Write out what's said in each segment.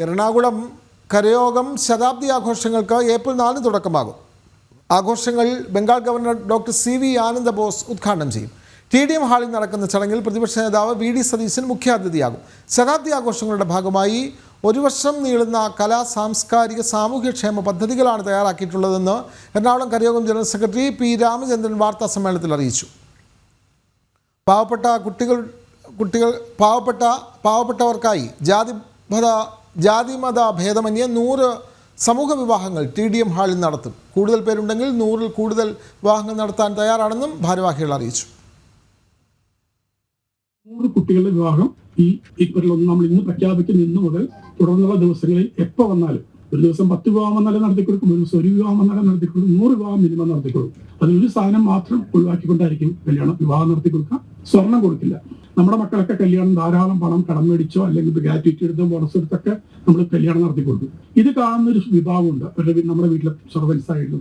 എറണാകുളം കരയോഗം ശതാബ്ദി ആഘോഷങ്ങൾക്ക് ഏപ്രിൽ നാലിന് തുടക്കമാകും. ആഘോഷങ്ങൾ Bengal governor doctor C V Ananda Bose ഉദ്ഘാടനം ചെയ്യും. ടി ഡി എം ഹാളിൽ നടക്കുന്ന ചടങ്ങിൽ പ്രതിപക്ഷ നേതാവ് വി ഡി സതീശൻ മുഖ്യാതിഥിയാകും. ശതാബ്ദി ആഘോഷങ്ങളുടെ ഭാഗമായി ഒരു വർഷം നീളുന്ന കലാ സാംസ്കാരിക സാമൂഹ്യക്ഷേമ പദ്ധതികളാണ് തയ്യാറാക്കിയിട്ടുള്ളതെന്ന് എറണാകുളം കരയോഗം ജനറൽ സെക്രട്ടറി പി രാമചന്ദ്രൻ വാർത്താ സമ്മേളനത്തിൽ അറിയിച്ചു. പാവപ്പെട്ട കുട്ടികൾ കുട്ടികൾ പാവപ്പെട്ട പാവപ്പെട്ടവർക്കായി ജാതി മത ജാതി മത ഭേദമന്യേ നൂറ് സമൂഹ വിവാഹങ്ങൾ ടി ഡി എം ഹാളിൽ നടത്തും. കൂടുതൽ പേരുണ്ടെങ്കിൽ നൂറിൽ കൂടുതൽ വിവാഹങ്ങൾ നടത്താൻ തയ്യാറാണെന്നും ഭാരവാഹികൾ അറിയിച്ചു. നൂറ് കുട്ടികളുടെ വിവാഹം ഈ ഏപ്രിൽ ഒന്ന് നമ്മൾ ഇന്ന് പ്രഖ്യാപിക്കുന്ന ഇന്ന് മുതൽ തുടർന്നുള്ള ദിവസങ്ങളിൽ എപ്പോ വന്നാലും. ഒരു ദിവസം പത്ത് വിവാഹം വന്നാലും നടത്തി കൊടുക്കും ഒരു ദിവസം ഒരു വിവാഹം വന്നാലും നടത്തി കൊടുക്കും നൂറ് വിവാഹം മിനിമം നടത്തി കൊടുക്കും അതിലൊരു സാധനം മാത്രം ഒഴിവാക്കിക്കൊണ്ടായിരിക്കും കല്യാണം വിവാഹം നടത്തി കൊടുക്കുക സ്വർണം കൊടുക്കില്ല. നമ്മുടെ മക്കളൊക്കെ കല്യാണം ധാരാളം പണം കടം മേടിച്ചോ അല്ലെങ്കിൽ ഗ്രാറ്റുവിറ്റി എടുത്തോ ബോണസ് എടുത്തൊക്കെ നമ്മൾ കല്യാണം നടത്തി ഇത് കാണുന്ന ഒരു വിഭാഗമുണ്ട്. അവരുടെ നമ്മുടെ വീട്ടിലെ സർവൻസ് ആയിട്ടും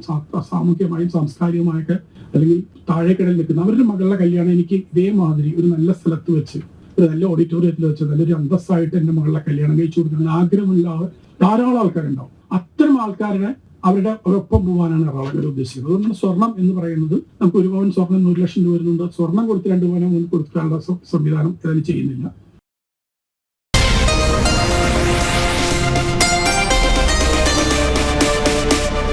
സാമൂഹ്യമായും സാംസ്കാരികമായൊക്കെ അല്ലെങ്കിൽ താഴേക്കടയിൽ നിൽക്കുന്ന അവരുടെ മകളുടെ കല്യാണം എനിക്ക് ഇതേമാതിരി ഒരു നല്ല സ്ഥലത്ത് വെച്ച് ഒരു നല്ല ഓഡിറ്റോറിയത്തിൽ വെച്ച് നല്ലൊരു അന്തസ്സായിട്ട് എന്റെ മകളുടെ കല്യാണം കഴിച്ചു കൊടുക്കുന്ന ആഗ്രഹമുള്ള ആൾ- ധാരാളം ആൾക്കാരുണ്ടാവും. അത്തരം ആൾക്കാരുടെ അവരുടെ ഒപ്പം പോകാനാണ് എറണാകുളം ഉദ്ദേശിക്കുന്നത് അതുകൊണ്ട് സ്വർണം എന്ന് പറയുന്നത് നമുക്ക് ഒരു പവൻ സ്വർണം ഒരു ലക്ഷം രൂപ വരുന്നുണ്ട്. സ്വർണം കൊടുത്ത് രണ്ട് പവനം കൊടുക്കാനുള്ള സംവിധാനം ഇതിന് ചെയ്യുന്നില്ല.